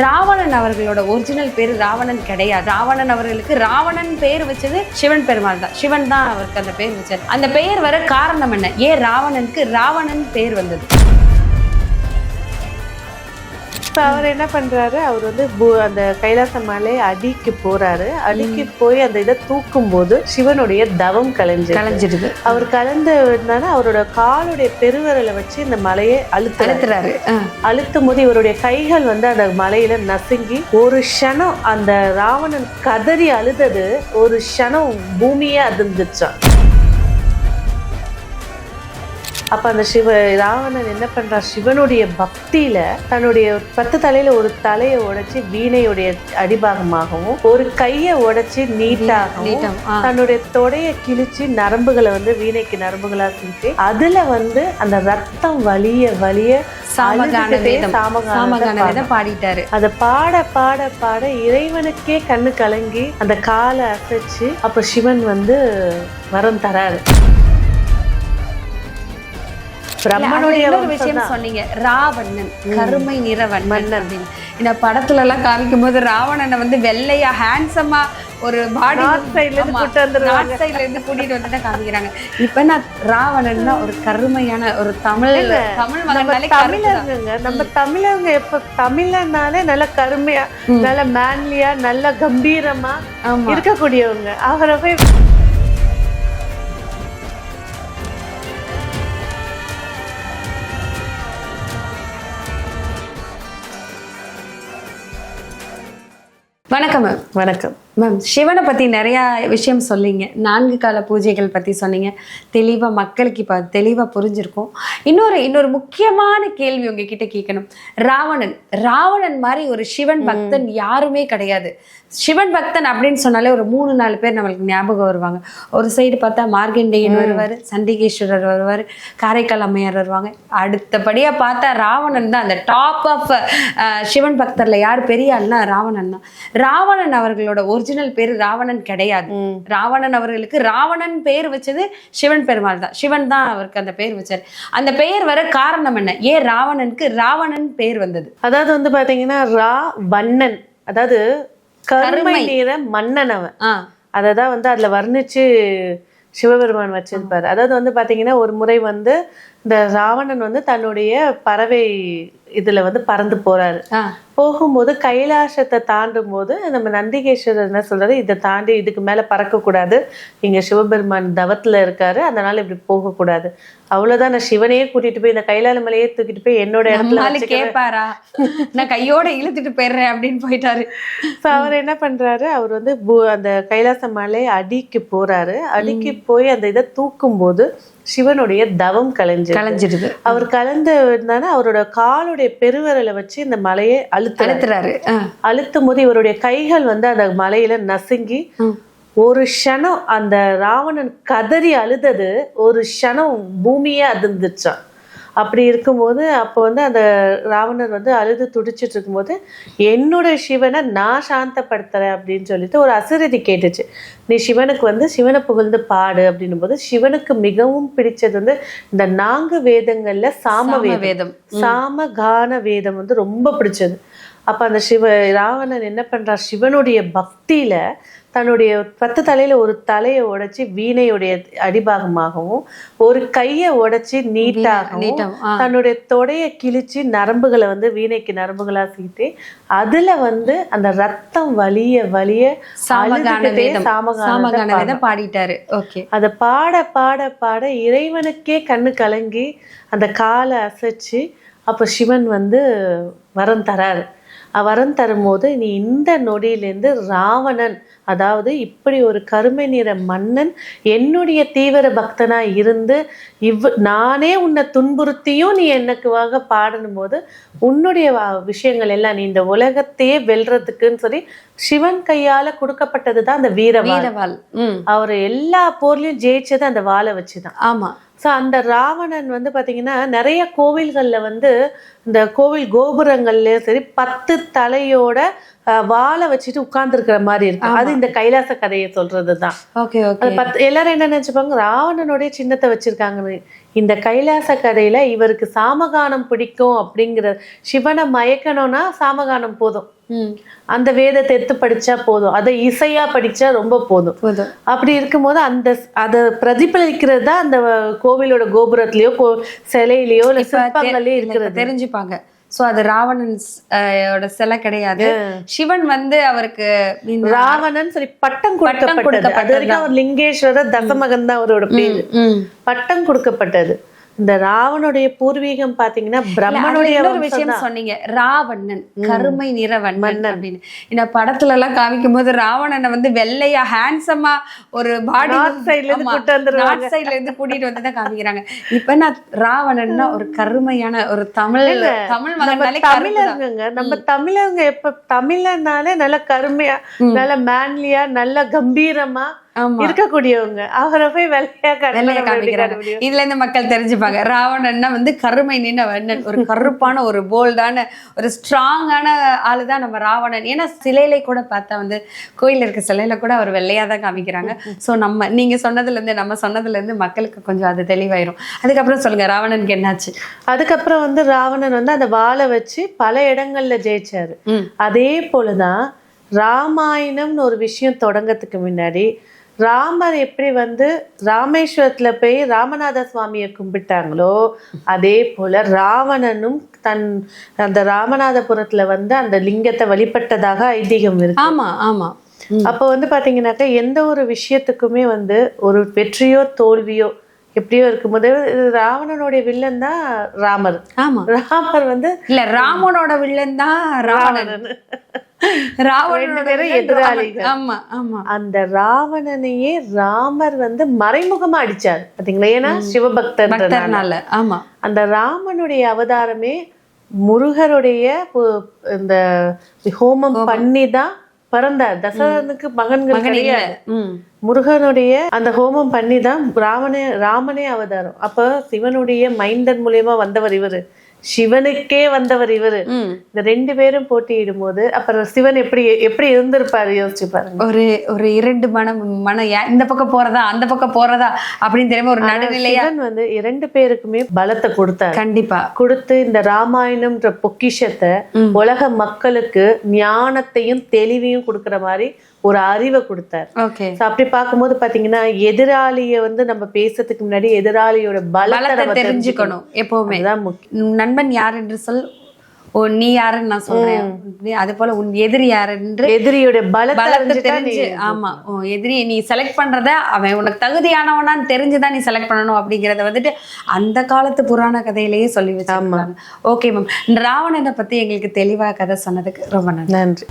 ராவணன் அவர்களோட ஒரிஜினல் பேர் ராவணன் கிடையாது. ராவணன் அவர்களுக்கு ராவணன் பேர் வச்சது சிவன் பெருமாள் தான். சிவன் தான் அவருக்கு அந்த பேர் வச்சார் அந்த பெயர் வர காரணம் என்ன? ஏன் ராவணனுக்கு ராவணன் பேர் வந்தது? இப்போ அவர் என்ன பண்றாரு? அவர் வந்து அந்த கைலாச மலை அடிக்கு போறாரு. அடிக்கு போய் அந்த இதை தூக்கும் போது சிவனுடைய தவம் கலைஞ்சு கலைஞ்சிடுது அவர் கலந்து இருந்தாலும் அவரோட காலுடைய பெருவிரலை வச்சு இந்த மலையை அழுத்த அழுத்துறாரு. அழுத்தும் போது இவருடைய கைகள் வந்து அந்த மலையில நசுங்கி ஒரு க்ஷணம் அந்த ராவணன் கதறி அழுதது ஒரு க்ஷணம் பூமியே அதிர்ந்துச்சான் அப்ப அந்த சிவ ராவணன் என்ன பண்றான் சிவனுடைய பக்தியில தன்னுடைய பத்து தலையில ஒரு தலையை உடைச்சு வீணையுடைய அடிபாகமாகவும் ஒரு கையை உடைச்சு நீட்டாகவும். தன்னுடைய தொடைய கிழிச்சு நரம்புகளை வந்து வீணைக்கு நரம்புகளா கிழிச்சு அதுல வந்து அந்த ரத்தம் வலிய வலிய சாமகான வேதம் சாமகான. வேதம் பாடிட்டாரு அதை பாட பாட பாட இறைவனுக்கே கண்ணு கலங்கி அந்த காலை அசைச்சு அப்ப சிவன் வந்து வரம் தராரு பிரம்மனுடைய வம்சம் விஷயம். சொன்னீங்க. ராவணன் கருமை நிற வண்ணன் அப்படின்னு. இந்த படத்துல எல்லாம் காமிக்கும் போது ராவணனை வந்து வெள்ளையா ஹேண்ட்ஸமா ஒரு பாடி சைடுல இருந்து கூட்டிட்டு வந்துட்டு காமிக்கிறாங்க. இப்ப நான் ராவணன்னா ஒரு கருமையான ஒரு தமிழ் தமிழ். தமிழருங்க நம்ம தமிழருங்க எப்ப தமிழனாலே நல்ல கருமையா நல்ல மேன்லியா நல்ல கம்பீரமா இருக்கக்கூடியவங்க. அவரை போய் வணக்கம் மேம் வணக்கம். மேம் சிவனை பற்றி நிறையா விஷயம் சொன்னீங்க. நான்கு கால பூஜைகள் பற்றி சொன்னீங்க. தெளிவாக மக்களுக்கு இப்போ தெளிவாக புரிஞ்சிருக்கும். இன்னொரு இன்னொரு முக்கியமான கேள்வி உங்ககிட்ட கேட்கணும். ராவணன். ராவணன் மாதிரி ஒரு சிவன் பக்தன் யாருமே கிடையாது. சிவன் பக்தன் அப்படின்னு சொன்னாலே ஒரு மூணு நாலு பேர் நம்மளுக்கு ஞாபகம் வருவாங்க. ஒரு சைடு பார்த்தா மார்கண்டேயன் வருவார் சண்டிகேஸ்வரர் வருவார் காரைக்கால் அம்மையார் வருவாங்க. அடுத்தபடியாக பார்த்தா ராவணன் தான் அந்த டாப் ஆஃப் சிவன் பக்தர்ல யார்? பெரிய ஆள்னா ராவணன் தான். ராவணன் அவர்களோட ஒரிஜினல் பேர் ராவணன் கிடையாது. ராவணன் அவர்களுக்கு ராவணன் பேர் வச்சது சிவன் பெருமாள் தான். சிவன் தான் அவருக்கு அந்த பேர் வச்சார். அந்த பெயர் வர காரணம் என்ன? ஏன் ராவணனுக்கு ராவணன் பேர் வந்தது. அதாவது வந்து பாத்தீங்கன்னா ரா வண்ணன். அதாவது கருமை. நிற மன்னன் அவன். அதை தான் வந்து அதுல வர்ணிச்சு சிவபெருமான் வச்சிருப்பாரு. அதாவது வந்து பாத்தீங்கன்னா ஒரு முறை வந்து இந்த ராவணன் வந்து தன்னுடைய பறவை இதுல வந்து பறந்து போறாரு. போகும்போது கைலாசத்தை தாண்டும் போது நம்ம நந்திகேஸ்வரர் என்ன சொல்றாரு? இதை தாண்டி இதுக்கு மேல பறக்க கூடாது இங்க சிவபெருமான் தவத்துல இருக்காரு. அதனால இப்படி போக கூடாது அவ்வளவுதான். நான் சிவனையே கூட்டிட்டு போய் இந்த கைலால மலையே தூக்கிட்டு போய் என்னோட இடத்துல. கேட்பாரா நான் கையோட இழுத்துட்டு போயிடுறேன் அப்படின்னு போயிட்டாரு. So அவர் என்ன பண்றாரு? அவர் வந்து அந்த கைலாச மலை அடிக்கு போறாரு. அடிக்கு போய் அந்த இதை தூக்கும் போது சிவனுடைய தவம் கலைஞ்சு கலைஞ்சிடுது அவர் கலந்து அவரோட காலுடைய பெருவிரலை வச்சு இந்த மலையை அழுத்த அழுத்துறாரு. அழுத்தும் போது இவருடைய கைகள் வந்து அந்த மலையில நசுங்கி. ஒரு க்ஷணம் அந்த ராவணன் கதறி அழுதது ஒரு க்ஷணம் பூமியே அதிர்ந்துச்சான் அப்படி இருக்கும்போது அப்போ வந்து அந்த ராவணர் வந்து அழுது துடிச்சிட்டு இருக்கும்போது என்னோட சிவனை நான் சாந்தப்படுத்துறேன் அப்படின்னு சொல்லிட்டு ஒரு அசுரதி கேட்டுச்சு. நீ சிவனுக்கு வந்து சிவனை புகழ்ந்து பாடு அப்படின்னும் போது சிவனுக்கு மிகவும் பிடிச்சது வந்து இந்த நான்கு வேதங்கள்ல சாம வேதம். சாம கான வேதம் வந்து ரொம்ப பிடிச்சது. அப்ப அந்த சிவ ராவணன் என்ன பண்றார்? சிவனுடைய பக்தியில தன்னுடைய பத்து தலையில ஒரு தலையை உடைச்சு வீணையுடைய அடிபாகமாகவும் ஒரு கையை உடைச்சு நீட்டாகவும். தன்னுடைய தொடைய கிழிச்சு நரம்புகளை வந்து வீணைக்கு நரம்புகளா சீட்டி அதுல வந்து அந்த ரத்தம் வலிய வலிய சாமகான பாடிட்டாரு. ஓகே. அதை பாட பாட பாட இறைவனுக்கே கண்ணு கலங்கி அந்த காலை அசைச்சு அப்போ சிவன் வந்து வரம் தராரு. வரம் தரும்போது நீ இந்த நொடியிலேருந்து ராவணன் அதாவது இப்படி ஒரு கருமை நிற மன்னன் என்னுடைய தீவிர பக்தனா இருந்து இவ் நானே உன்னை துன்புறுத்தியும் நீ எனக்குவாக பாடணும் போது உன்னுடைய விஷயங்கள் எல்லாம் நீ இந்த உலகத்தையே வெல்றதுக்குன்னு சொல்லி சிவன் கையால கொடுக்கப்பட்டது தான் அந்த வீரவாள். அவர் எல்லா போர்லயும் ஜெயிச்சது அந்த வாளை வச்சுதான். ஆமா. ஸோ அந்த ராவணன் வந்து பாத்தீங்கன்னா நிறைய கோவில்கள்ல வந்து இந்த கோவில் கோபுரங்கள்லயும் சரி பத்து தலையோட வாழை வச்சுட்டு உட்கார்ந்துருக்கிற மாதிரி இருக்கும் அது இந்த கைலாச கதையை சொல்றது தான் ஓகே ஓகே. அது பத்து எல்லாரும் என்ன நினைச்சுப்பாங்க? ராவணனுடைய சின்னத்தை வச்சிருக்காங்கன்னு. இந்த கைலாச கதையில இவருக்கு சாமகானம் பிடிக்கும் அப்படிங்கிற சிவனை மயக்கணும்னா சாமகானம் போதும். அந்த வேதத்தை எடுத்து படிச்சா போதும். அதை இசையா படிச்சா ரொம்ப போதும். அப்படி இருக்கும்போது அந்த அதை பிரதிபலிக்கிறது தான் அந்த கோவிலோட கோபுரத்திலயோ கோ சிலையிலயோ இல்ல சிற்பங்கள்லயோ இருக்கிறது. தெரிஞ்சுப்பாங்க. சோ அது ராவணன் சிலை கிடையாது. சிவன் வந்து அவருக்கு ராவணன் சொல்லி பட்டம் கொடுக்கப்பட்டது. அது வரைக்கும் அவர் லிங்கேஸ்வர தசமகன் தான் அவரோட பேரு. பட்டம் கொடுக்கப்பட்டது. இந்த ராவனுடைய பூர்வீகம் பாத்தீங்கன்னா பிரம்மனுடைய வம்சம் விஷயம். சொன்னீங்க. ராவணன் கருமை நிற வண்ணன் அப்படின்னு. இந்த படத்துல எல்லாம் காமிக்கும் போது ராவணனை வந்து வெள்ளையா ஹேண்ட்ஸமா ஒரு பாடி North side ல இருந்து சைடுல இருந்து கூட்டிட்டு வந்து தான் காமிக்கிறாங்க. இப்ப நான் ராவணன்னா ஒரு கருமையான ஒரு தமிழ் தமிழ். தமிழருங்க நம்ம தமிழருங்க எப்ப தமிழனாலே நல்ல கருமையா நல்ல மேன்லியா நல்ல கம்பீரமா இருக்கக்கூடியவங்க. அவரை போய் வெள்ளையா? காமிக்கிறாங்க. இதுல இருந்து மக்கள் தெரிஞ்சுப்பாங்க. ராவணன்னா வந்து கருமை நின்ன வண்ணன். ஒரு கருப்பான ஒரு போல்டான ஒரு ஸ்ட்ராங்கான ஆளு தான் நம்ம ராவணன். ஏன்னா சிலையில கூட பார்த்தா வந்து கோயில்ல இருக்க சிலையில கூட அவர் வெள்ளையா தான் காமிக்கிறாங்க. சோ நம்ம நீங்க சொன்னதுல இருந்து நம்ம சொன்னதுல இருந்து மக்களுக்கு கொஞ்சம் அது தெளிவாயிரும். அதுக்கப்புறம் சொல்லுங்க ராவணனுக்கு என்னாச்சு? அதுக்கப்புறம் வந்து ராவணன் வந்து அந்த வாளை வச்சு பல இடங்கள்ல ஜெயிச்சாரு. அதே போலதான் ராமாயணம்னு ஒரு விஷயம் தொடங்கறதுக்கு முன்னாடி ராமர் எப்படி வந்து ராமேஸ்வரத்துல போய் ராமநாத சுவாமியை கும்பிட்டாங்களோ அதே போல ராவணனும் தன் அந்த ராமநாதபுரத்துல வந்து அந்த லிங்கத்தை வழிபட்டதாக ஐதீகம் இருக்கு. ஆமா ஆமா. அப்போ வந்து பாத்தீங்கன்னாக்கா எந்த ஒரு விஷயத்துக்குமே வந்து ஒரு வெற்றியோ தோல்வியோ எப்படியோ இருக்கும்போது ராவணனுடைய வில்லன் தான் ராமர். ஆமா. ராமர் வந்து இல்ல ராமனோட வில்லன் தான் ராவணன். ஆமா ஆமா. அந்த ராவணனையே ராமர் வந்து மறைமுகமா அடிச்சார். பாத்தீங்களா ஏன்னா சிவபக்தர் பக்தர்னால ஆமா. அந்த ராமனுடைய அவதாரமே முருகருடைய இந்த ஹோமம் பண்ணி தான் பிறந்தார். தசரனுக்கு மகன்கள் கிடையாது. முருகனுடைய அந்த ஹோமம் பண்ணி தான் ராவணே ராமனே அவதாரம். அப்ப சிவனுடைய மைந்தன் மூலியமா வந்தவர் இவரு. சிவனுக்கே வந்தவர் இவரு. இந்த ரெண்டு பேரும் போட்டியிடும் போது அப்புறம் சிவன் எப்படி எப்படி இருந்திருப்பாரு யோசிச்சு பாருங்க. ஒரு ஒரு இரண்டு மனம் யா- இந்த பக்கம் போறதா அந்த பக்கம் போறதா அப்படின்னு தெரியாம ஒரு நடுநிலையா சிவன் வந்து இரண்டு பேருக்குமே பலத்தை கொடுத்தாரு. கண்டிப்பா. கொடுத்து இந்த ராமாயணம்ன்ற பொக்கிஷத்தை. உலக மக்களுக்கு ஞானத்தையும் தெளிவையும் கொடுக்கிற மாதிரி ஒரு அறிவை கொடுத்தார். அப்படி பார்க்கும்போது பாத்தீங்கன்னா எதிராளிய வந்து நம்ம பேசுறதுக்கு முன்னாடி எதிராளியோட பலத்தை தெரிஞ்சுக்கணும். எப்பவுமே. உன் நண்பன் யார் என்று சொல். ஓ நீ யாருன்னு நான் சொல்றேன். அது போல உன் எதிரி யார் என்று எதிரியோட பலத்தை தெரிஞ்சு ஆமா. உன் எதிரி நீ செலக்ட் பண்றத அவன் உனக்கு தகுதியானவனான்னு தெரிஞ்சுதான் நீ செலக்ட் பண்ணணும் அப்படிங்கறத வந்துட்டு அந்த காலத்து புராண கதையிலேயே சொல்லி வச்சிருக்காங்க. ஓகே மேம் ராவணனை பத்தி எங்களுக்கு தெளிவா கதை சொன்னதுக்கு ரொம்ப நன்றி. நன்றி.